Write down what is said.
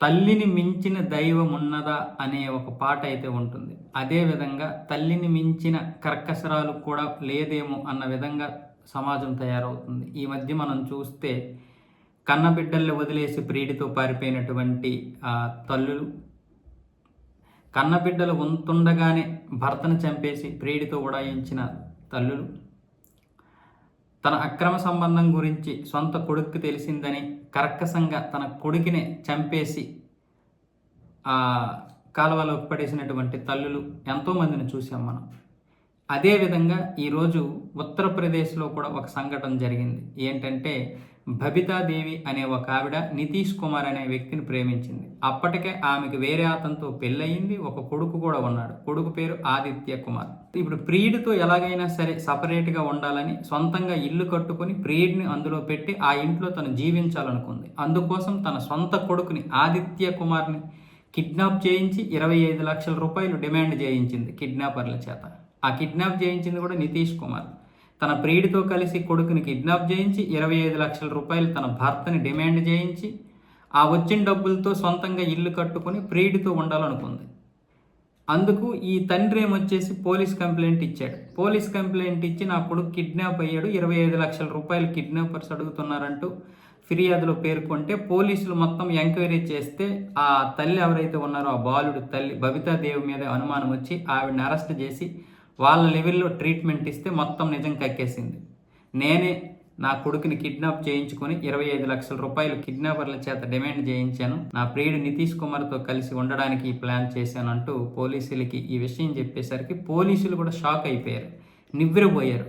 తల్లిని మించిన దైవం ఉన్నదా అనే ఒక పాట అయితే ఉంటుంది. అదేవిధంగా తల్లిని మించిన కర్కశరాలు కూడా లేదేమో అన్న విధంగా సమాజం తయారవుతుంది. ఈ మధ్య మనం చూస్తే కన్నబిడ్డల్ని వదిలేసి ప్రీడితో పారిపోయినటువంటి తల్లులు కన్నబిడ్డలు ఉంటుండగానే భర్తను చంపేసి ప్రీడితో ఉడాయించిన తల్లులు తన అక్రమ సంబంధం గురించి సొంత కొడుక్కి తెలిసిందని కర్కశంగా తన కొడుకునే చంపేసి ఆ కాలువలోకి పడేసినటువంటి తల్లులు ఎంతోమందిని చూసాం మనం. అదేవిధంగా ఈరోజు ఉత్తరప్రదేశ్లో కూడా ఒక సంఘటన జరిగింది. ఏంటంటే బబితాదేవి అనే ఒక ఆవిడ నితీష్ కుమార్ అనే వ్యక్తిని ప్రేమించింది. అప్పటికే ఆమెకు వేరే అతనితో పెళ్ళయింది. ఒక కొడుకు కూడా ఉన్నాడు. కొడుకు పేరు ఆదిత్య కుమార్. ఇప్పుడు ప్రియుడితో ఎలాగైనా సరే సపరేట్గా ఉండాలని సొంతంగా ఇల్లు కట్టుకొని ప్రియుడిని అందులో పెట్టి ఆ ఇంట్లో తను జీవించాలనుకుంది. అందుకోసం తన సొంత కొడుకుని ఆదిత్య కుమార్ని కిడ్నాప్ చేయించి ఇరవై ఐదు లక్షల రూపాయలు డిమాండ్ చేయించింది కిడ్నాపర్ల చేత. ఆ కిడ్నాప్ చేయించింది కూడా నితీష్ కుమార్. తన ప్రియుడితో కలిసి కొడుకుని కిడ్నాప్ చేయించి ఇరవై ఐదు లక్షల రూపాయలు తన భర్తని డిమాండ్ చేయించి ఆ వచ్చిన డబ్బులతో సొంతంగా ఇల్లు కట్టుకొని ప్రియుడితో ఉండాలనుకుంది. అందుకు ఈ తండ్రి ఏమొచ్చేసి పోలీస్ కంప్లైంట్ ఇచ్చాడు. పోలీస్ కంప్లైంట్ ఇచ్చి నా కొడుకు కిడ్నాప్ అయ్యాడు. ఇరవై ఐదు లక్షల రూపాయలు కిడ్నాపర్స్ అడుగుతున్నారంటూ ఫిర్యాదులో పేర్కొంటే పోలీసులు మొత్తం ఎంక్వైరీ చేస్తే ఆ తల్లి ఎవరైతే ఉన్నారో ఆ బాలుడు తల్లి బబితాదేవి మీద అనుమానం వచ్చి ఆవిడని అరెస్ట్ చేసి వాళ్ళ లెవెల్లో ట్రీట్మెంట్ ఇస్తే మొత్తం నిజం కక్కేసింది నేనే నా కొడుకుని కిడ్నాప్ చేయించుకొని ఇరవై ఐదు లక్షల రూపాయలు కిడ్నాపర్ల చేత డిమాండ్ చేయించాను. నా ప్రియుడు నితీష్ కుమార్తో కలిసి ఉండడానికి ప్లాన్ చేశాను అంటూ పోలీసులకి ఈ విషయం చెప్పేసరికి పోలీసులు కూడా షాక్ అయిపోయారు. నివ్వెరపోయారు